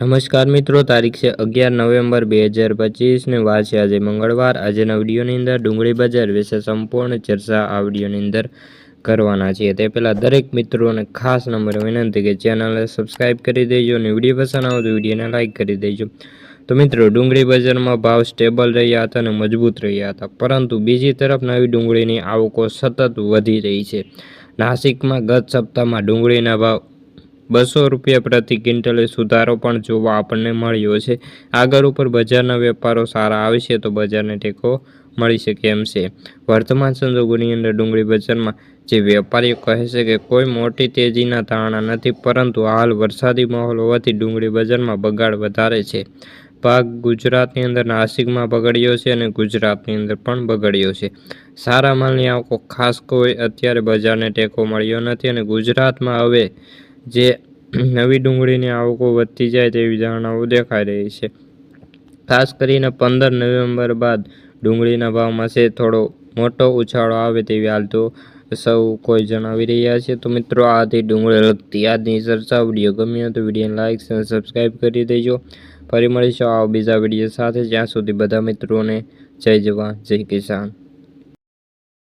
નમસ્કાર મિત્રો, તારીખ છે અગિયાર નવેમ્બર બે હજાર પચીસને વાર છે આજે મંગળવાર. આજેના વિડીયોની અંદર ડુંગળી બજાર વિશે સંપૂર્ણ ચર્ચા આ વિડીયોની અંદર કરવાના છીએ. તે પહેલાં દરેક મિત્રોને ખાસ નંબર વિનંતી કે ચેનલને સબસ્ક્રાઈબ કરી દેજો અને વીડિયો પસંદ આવે તો વિડીયોને લાઇક કરી દેજો. તો મિત્રો, ડુંગળી બજારમાં ભાવ સ્ટેબલ રહ્યા હતા અને મજબૂત રહ્યા હતા, પરંતુ બીજી તરફ નવી ડુંગળીની આવકો સતત વધી રહી છે. નાસિકમાં ગત સપ્તાહમાં ડુંગળીના ભાવ બસો રૂપિયા પ્રતિ ક્વિન્ટલે સુધારો પણ જોવા આપણને મળ્યો છે. આગળ ઉપર બજારના વેપારો સારા આવશે તો બજારને ટેકો મળી શકે એમ છે. વર્તમાન સંજોગોની અંદર ડુંગળી બજારમાં જે વેપારીઓ કહે છે કે કોઈ મોટી તેજીના ધારણા નથી, પરંતુ હાલ વરસાદી માહોલ હોવાથી ડુંગળી બજારમાં બગાડ વધારે છે. ભાગ ગુજરાતની અંદર નાસિકમાં બગડ્યો છે અને ગુજરાતની અંદર પણ બગડ્યો છે. સારા માલની આવકો ખાસ કોઈ અત્યારે બજારને ટેકો મળ્યો નથી અને ગુજરાતમાં હવે જે નવી ડુંગળીની આવકો વધતી જાય તેવી ધારણાઓ દેખાઈ રહી છે. ખાસ કરીને પંદર નવેમ્બર બાદ ડુંગળીના ભાવમાં છે થોડો મોટો ઉછાળો આવે તેવી હાલ તો સૌ કોઈ જણાવી રહ્યા છે. તો મિત્રો આ હતી ડુંગળી લગતી આજની ચર્ચા, વીડિયો ગમ્યો તો વિડીયોને લાઇક અને સબસ્ક્રાઈબ કરી દેજો. ફરી મળીશું આવો બીજા વીડિયો સાથે. જ્યાં સુધી બધા મિત્રોને જય જવાન, જય કિસાન.